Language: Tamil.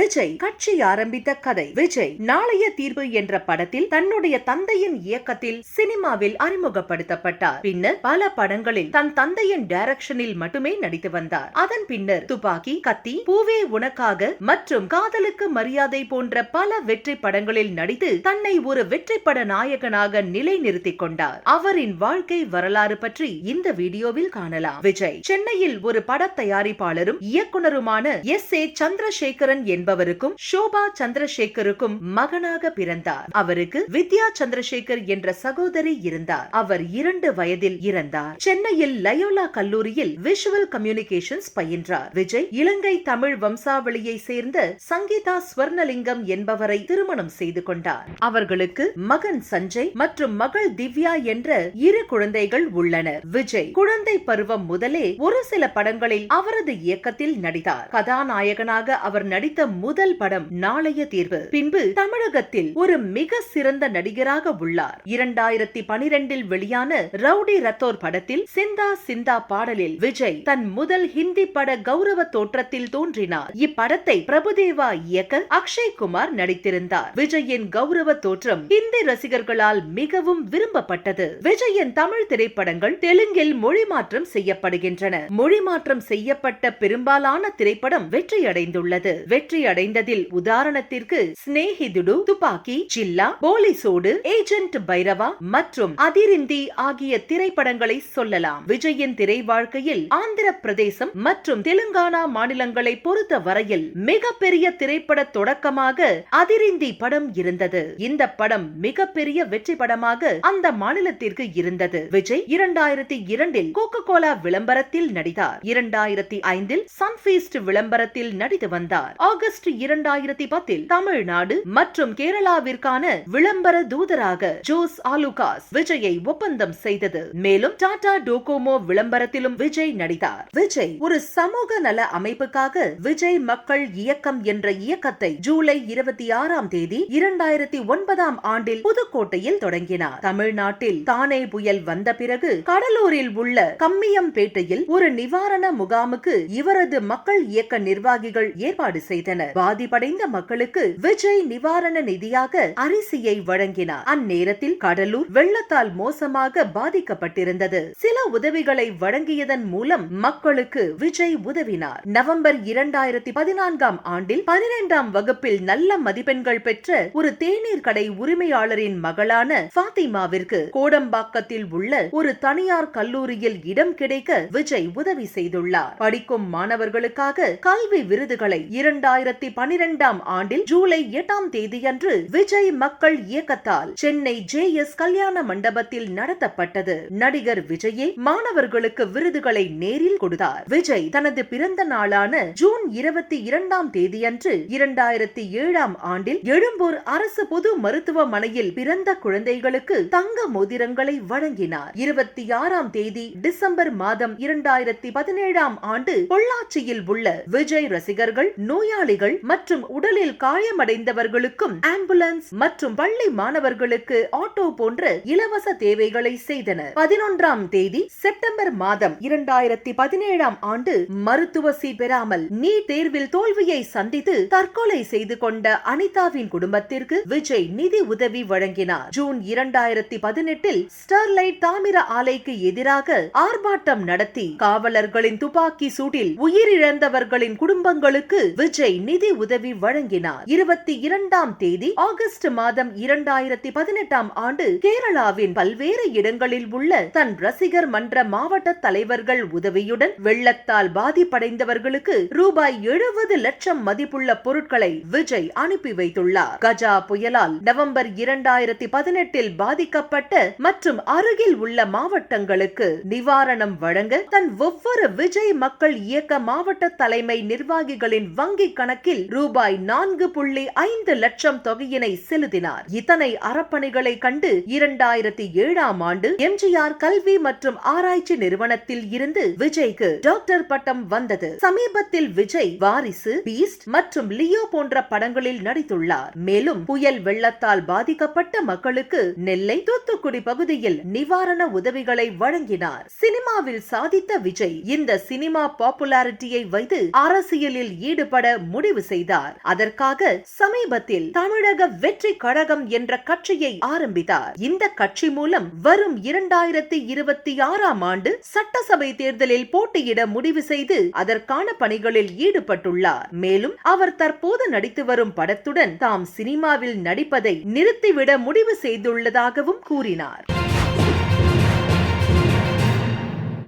விஜய் கட்சி ஆரம்பித்த கதை. விஜய் நாளைய தீர்வு என்ற படத்தில் தன்னுடைய தந்தையின் இயக்கத்தில் சினிமாவில் அறிமுகப்படுத்தப்பட்டார். பின்னர் பல படங்களில் தன் தந்தையின் டைரக்ஷனில் மட்டுமே நடித்து வந்தார். அதன் பின்னர் துப்பாக்கி கத்தி பூவே உனக்காக மற்றும் காதலுக்கு மரியாதை போன்ற பல வெற்றி படங்களில் நடித்து தன்னை ஒரு வெற்றி பட நாயகனாக நிலைநிறுத்திக் கொண்டார். அவரின் வாழ்க்கை வரலாறு பற்றி இந்த வீடியோவில் காணலாம். விஜய் சென்னையில் ஒரு பட தயாரிப்பாளரும் இயக்குனருமான எஸ் ஏ சந்திரசேகரன் என்பவர் என்பவருக்கும் ஷோபா சந்திரசேகருக்கும் மகனாக பிறந்தார். அவருக்கு வித்யா சந்திரசேகர் என்ற சகோதரி இருந்தார். அவர் இரண்டு வயதில் இறந்தார். சென்னையில் லயோலா கல்லூரியில் விஷுவல் கம்யூனிகேஷன்ஸ் பயின்றார். விஜய் இலங்கை தமிழ் வம்சாவளியை சேர்ந்த சங்கீதா ஸ்வர்ணலிங்கம் என்பவரை திருமணம் செய்து கொண்டார். அவர்களுக்கு மகன் சஞ்சய் மற்றும் மகள் திவ்யா என்ற இரு குழந்தைகள் உள்ளனர். விஜய் குழந்தை பருவம் முதலே ஒரு சில படங்களில் அவரது இயக்கத்தில் நடித்தார். கதாநாயகனாக அவர் நடித்த முதல் படம் நாளைய தீர்வு. பின்பு தமிழகத்தில் ஒரு மிக சிறந்த நடிகராக உள்ளார். இரண்டாயிரத்தி பனிரெண்டில் வெளியான ரவுடி ரத்தோர் படத்தில் சிந்தா சிந்தா பாடலில் விஜய் தன் முதல் ஹிந்தி பட கௌரவ தோற்றத்தில் தோன்றினார். இப்படத்தை பிரபுதேவா இயக்க அக்ஷய் குமார் நடித்திருந்தார். விஜயின் கௌரவ தோற்றம் ஹிந்தி ரசிகர்களால் மிகவும் விரும்பப்பட்டது. விஜயின் தமிழ் திரைப்படங்கள் தெலுங்கில் மொழி மாற்றம் செய்யப்படுகின்றன. மொழி மாற்றம் செய்யப்பட்ட பெரும்பாலான திரைப்படம் வெற்றியடைந்துள்ளது. வெற்றி அடைந்ததில் உதாரணத்திற்கு சிநேகிதுடு துப்பாக்கி ஜில்லா போலிசோடு ஏஜென்ட் பைரவா மற்றும் அதிரிந்தி ஆகிய திரைப்படங்களை சொல்லலாம். விஜயின் திரை வாழ்க்கையில் ஆந்திர பிரதேசம் மற்றும் தெலுங்கானா மாநிலங்களை பொறுத்த வரையில் மிகப்பெரிய திரைப்பட தொடக்கமாக அதிரிந்தி படம் இருந்தது. இந்த படம் மிகப்பெரிய வெற்றி படமாக அந்த மாநிலத்திற்கு இருந்தது. விஜய் இரண்டாயிரத்தி இரண்டில் கோகோ கோலா விளம்பரத்தில் நடித்தார். இரண்டாயிரத்தி ஐந்தில் சன்ஃபீஸ்ட் விளம்பரத்தில் நடித்து வந்தார். ஆகஸ்ட் ஆகஸ்ட் இரண்டாயிரத்தி பத்தில் தமிழ்நாடு மற்றும் கேரளாவிற்கான விளம்பர தூதராக ஜோஸ் ஆலுகாஸ் விஜயை ஒப்பந்தம் செய்தது. மேலும் டாடா டோகோமோ விளம்பரத்திலும் விஜய் நடித்தார். விஜய் ஒரு சமூக நல அமைப்புக்காக விஜய் மக்கள் இயக்கம் என்ற இயக்கத்தை ஜூலை இருபத்தி ஆறாம் தேதி இரண்டாயிரத்தி ஒன்பதாம் ஆண்டில் புதுக்கோட்டையில் தொடங்கினார். தமிழ்நாட்டில் தானே புயல் வந்த பிறகு கடலூரில் உள்ள கம்மியம்பேட்டையில் ஒரு நிவாரண முகாமுக்கு இவரது மக்கள் இயக்க நிர்வாகிகள் ஏற்பாடு செய்தனர். பாதிப்படைந்த மக்களுக்கு விஜய் நிவாரண நிதியாக அரிசியை வழங்கினார். அந்நேரத்தில் கடலூர் வெள்ளத்தால் மோசமாக பாதிக்கப்பட்டிருந்தது. சில உதவிகளை வழங்கியதன் மூலம் மக்களுக்கு விஜய் உதவினார். நவம்பர் இரண்டாயிரத்தி பதினான்காம் ஆண்டில் பனிரெண்டாம் வகுப்பில் நல்ல மதிப்பெண்கள் பெற்ற ஒரு தேநீர் கடை உரிமையாளரின் மகளான பாத்திமாவிற்கு கோடம்பாக்கத்தில் உள்ள ஒரு தனியார் கல்லூரியில் இடம் கிடைக்க விஜய் உதவி செய்துள்ளார். படிக்கும் மாணவர்களுக்காக கல்வி விருதுகளை இரண்டாயிரத்தி பனிரெண்டாம் ஆண்டில் ஜூலை எட்டாம் தேதியன்று விஜய் மக்கள் இயக்கத்தால் சென்னை ஜே எஸ் கல்யாண மண்டபத்தில் நடத்தப்பட்டது. நடிகர் விஜயே மாணவர்களுக்கு விருதுகளை நேரில் கொடுத்தார். விஜய் தனது பிறந்த நாளான ஜூன் இருபத்தி இரண்டாம் தேதியன்று இரண்டாயிரத்தி ஏழாம் ஆண்டில் எழும்பூர் அரசு பொது மருத்துவமனையில் பிறந்த குழந்தைகளுக்கு தங்க மோதிரங்களை வழங்கினார். இருபத்தி ஆறாம் தேதி டிசம்பர் மாதம் இரண்டாயிரத்தி பதினேழாம் ஆண்டு பொள்ளாச்சியில் உள்ள விஜய் ரசிகர்கள் நோயாளிகள் மற்றும் உடலில் காயமடைந்தவர்களுக்கும் ஆம்புலன்ஸ் மற்றும் பள்ளி மாணவர்களுக்கு ஆட்டோ போன்ற இலவச தேவைகளை செய்தனர் பதினொன்றாம் தேதி செப்டம்பர் மாதம் இரண்டாயிரத்தி பதினேழாம் ஆண்டு மருத்துவ சி பெறாமல் நீட் தேர்வில் தோல்வியை சந்தித்து தற்கொலை செய்து கொண்ட அனிதாவின் குடும்பத்திற்கு விஜய் நிதி உதவி வழங்கினார். ஜூன் இரண்டாயிரத்தி பதினெட்டில் ஸ்டெர்லைட் தாமிர ஆலைக்கு எதிராக ஆர்ப்பாட்டம் நடத்தி காவலர்களின் துப்பாக்கி சூட்டில் உயிரிழந்தவர்களின் குடும்பங்களுக்கு விஜய் நிதி உதவி வழங்கினார். இருபத்தி இரண்டாம் தேதி ஆகஸ்ட் மாதம் இரண்டாயிரத்தி பதினெட்டாம் ஆண்டு கேரளாவின் பல்வேறு இடங்களில் உள்ள தன் ரசிகர் மன்ற மாவட்ட தலைவர்கள் உதவியுடன் வெள்ளத்தால் பாதிப்படைந்தவர்களுக்கு ரூபாய் எழுபது லட்சம் மதிப்புள்ள பொருட்களை விஜய் அனுப்பி வைத்துள்ளார். கஜா புயலால் நவம்பர் இரண்டாயிரத்தி பதினெட்டில் பாதிக்கப்பட்ட மற்றும் அருகில் உள்ள மாவட்டங்களுக்கு நிவாரணம் வழங்க தன் ஒவ்வொரு விஜய் மக்கள் இயக்க மாவட்ட தலைமை நிர்வாகிகளின் வங்கி கணக்கு கணக்கில் ரூபாய் நான்கு புள்ளி ஐந்து லட்சம் தொகையினை செலுத்தினார். இத்தனை அறப்பணிகளை கண்டு இரண்டாயிரத்தி ஏழாம் ஆண்டு எம்ஜிஆர் கல்வி மற்றும் ஆராய்ச்சி நிறுவனத்தில் இருந்து விஜய்க்கு டாக்டர் பட்டம் வந்தது. சமீபத்தில் விஜய் வாரிசு பீஸ்ட் மற்றும் லியோ போன்ற படங்களில் நடித்துள்ளார். மேலும் புயல் வெள்ளத்தால் பாதிக்கப்பட்ட மக்களுக்கு நெல்லை தூத்துக்குடி பகுதியில் நிவாரண உதவிகளை வழங்கினார். சினிமாவில் சாதித்த விஜய் இந்த சினிமா பாப்புலாரிட்டியை வைத்து அரசியலில் ஈடுபட முடிவு முடிவு செய்தார். அதற்காக சமீபத்தில் தமிழக வெற்றி கழகம் என்ற கட்சியை ஆரம்பித்தார். இந்த கட்சி மூலம் வரும் இரண்டாயிரத்தி இருபத்தி ஆறாம் ஆண்டு சட்டசபை தேர்தலில் போட்டியிட முடிவு செய்து அதற்கான பணிகளில் ஈடுபட்டுள்ளார். மேலும் அவர் தற்போது நடித்து வரும் படத்துடன் தாம் சினிமாவில் நடிப்பதை நிறுத்திவிட முடிவு செய்துள்ளதாகவும் கூறினார்.